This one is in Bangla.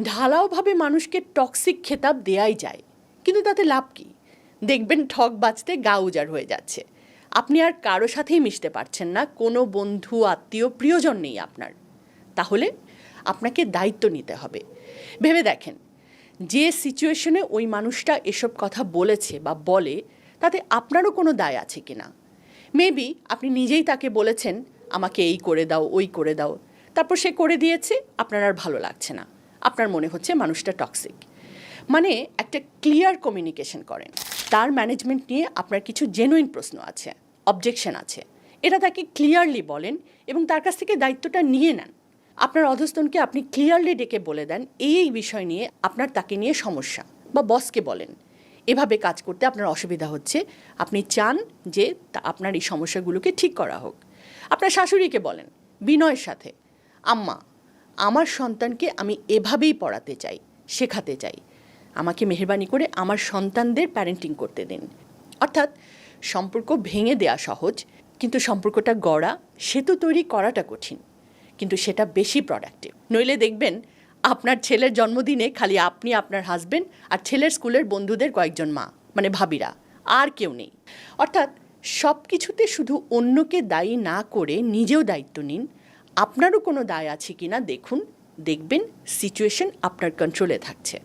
ঢালাওভাবে মানুষকে টক্সিক খেতাব দেয়াই যায়। কিন্তু তাতে লাভ কি? দেখবেন ঠক বাঁচতে গা উজাড় হয়ে যাচ্ছে। আপনি আর কারও সাথেই মিশতে পারছেন না, কোনো বন্ধু, আত্মীয়, প্রিয়জন নেই আপনার। তাহলে আপনাকে দায়িত্ব নিতে হবে। ভেবে দেখেন, যে সিচুয়েশনে ওই মানুষটা এসব কথা বলেছে বা বলে, তাতে আপনারও কোনো দায় আছে কি না মেবি আপনি নিজেই তাকে বলেছেন, আমাকে এই করে দাও, ওই করে দাও। তারপর সে করে দিয়েছে, আপনার আর ভালো লাগছে না। আপনার মনে হচ্ছে মানুষটা টক্সিক মানে একটা ক্লিয়ার কমিউনিকেশন করেন। তার ম্যানেজমেন্ট নিয়ে আপনার কিছু জেনুইন প্রশ্ন আছে অবজেকশন আছে। এটা তাকে ক্লিয়ারলি বলেন এবং তার কাছ থেকে দায়িত্বটা নিয়ে নেন। আপনার অধস্তনকে আপনি ক্লিয়ারলি ডেকে বলে দেন, এই এই বিষয় নিয়ে আপনার তাকে নিয়ে সমস্যা বা বসকে বলেন। এভাবে কাজ করতে আপনার অসুবিধা হচ্ছে। আপনি চান যে আপনার এই সমস্যাগুলোকে ঠিক করা হোক। আপনার শাশুড়িকে বলেন, বিনয়ের সাথে, আম্মা আমার সন্তানকে আমি এভাবেই পড়াতে চাই, শেখাতে চাই। আমাকে মেহরবানি করে আমার সন্তানদের প্যারেন্টিং করতে দিন। অর্থাৎ সম্পর্ক ভেঙে দেয়া সহজ, কিন্তু সম্পর্কটা গড়া, সেতু তৈরি করাটা কঠিন, কিন্তু সেটা বেশি প্রোডাক্টিভ নইলে দেখবেন আপনার ছেলের জন্মদিনে খালি আপনি আপনার হাজবেন্ড আর ছেলের স্কুলের বন্ধুদের কয়েকজন মা মানে ভাবিরা, আর কেউ নেই। অর্থাৎ সব কিছুতে শুধু অন্যকে দায়ী না করে নিজেও দায়িত্ব নিন আপনারও কোনো দায় আছে কিনা দেখুন দেখবেন সিচুয়েশন আপনার কন্ট্রোলে থাকছে।